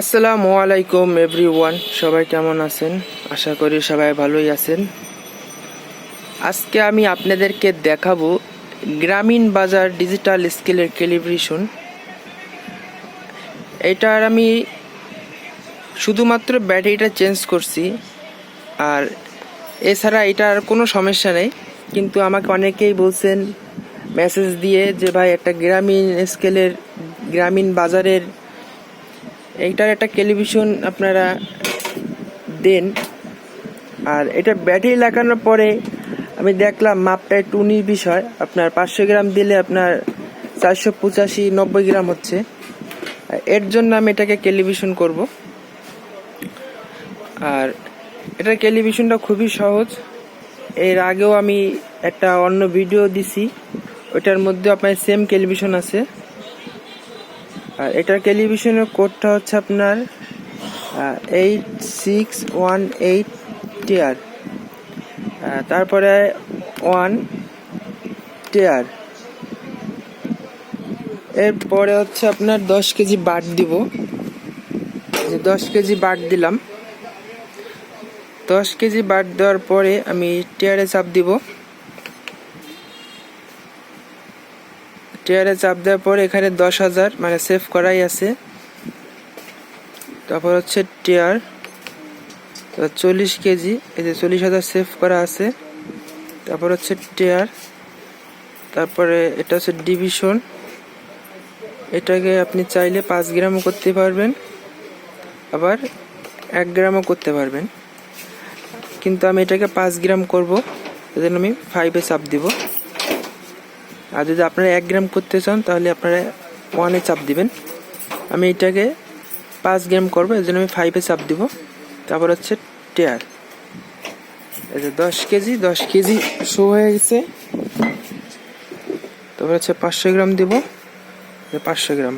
আসসালামু আলাইকুম এভরিওয়ান সবাই কেমন আছেন? আশা করি সবাই ভালোই আছেন। আজকে আমি আপনাদেরকে দেখাবো গ্রামীণ বাজার ডিজিটাল স্কেলের ক্যালিব্রেশন এটার আমি শুধুমাত্র ব্যাটারিটা চেঞ্জ করছি, আর এছাড়া এটার কোনো সমস্যা নেই। কিন্তু আমাকে অনেকেই বলছেন মেসেজ দিয়ে যে, ভাই, একটা গ্রামীণ স্কেলের গ্রামীণ বাজারের এইটার একটা টেলিভিশন আপনারা দেন। আর এটা ব্যাটারি লাগানোর পরে আমি দেখলাম মাপটা একটু উনিশ বিষয় আপনার পাঁচশো গ্রাম দিলে আপনার চারশো পঁচাশি, নব্বই গ্রাম হচ্ছে। এর জন্য আমি এটাকে টেলিভিশন করব। আর এটার টেলিভিশনটা খুবই সহজ। এর আগেও আমি একটা অন্য ভিডিও দিছি। ওইটার মধ্যে আপনার সেম টেলিভিশন আছে। আর এটার টেলিভিশনের কোডটা হচ্ছে আপনার eight six one eight tier তারপরে ওয়ান টিয়ার এরপরে হচ্ছে আপনার দশ কেজি বাট দিব। দশ কেজি বাট দিলাম। দশ কেজি বাট দেওয়ার পরে আমি টিয়ারে চাপ দিব। টিয়ারে চাপ দেওয়ার পর এখানে দশ হাজার মানে সেভ করাই আছে। তারপর হচ্ছে টিয়ার চল্লিশ কেজি, এই যে চল্লিশ হাজার সেভ করা আছে। তারপর হচ্ছে টিয়ার, তারপরে এটা হচ্ছে ডিভিশন। এটাকে আপনি চাইলে পাঁচ গ্রামও করতে পারবেন, আবার এক গ্রামও করতে পারবেন। কিন্তু আমি এটাকে পাঁচ গ্রাম করব, এজন্য আমি ফাইভে চাপ দিব। আর যদি আপনারা এক গ্রাম করতে চান, তাহলে আপনারা ওয়ানে চাপ দিবেন। আমি এটাকে পাঁচ গ্রাম করব, এর জন্য আমি ফাইভে চাপ দিব। তারপর হচ্ছে টেয়ার এই যে দশ কেজি দশ কেজি শো হয়ে গেছে। তারপর হচ্ছে পাঁচশো গ্রাম দিব। পাঁচশো গ্রাম।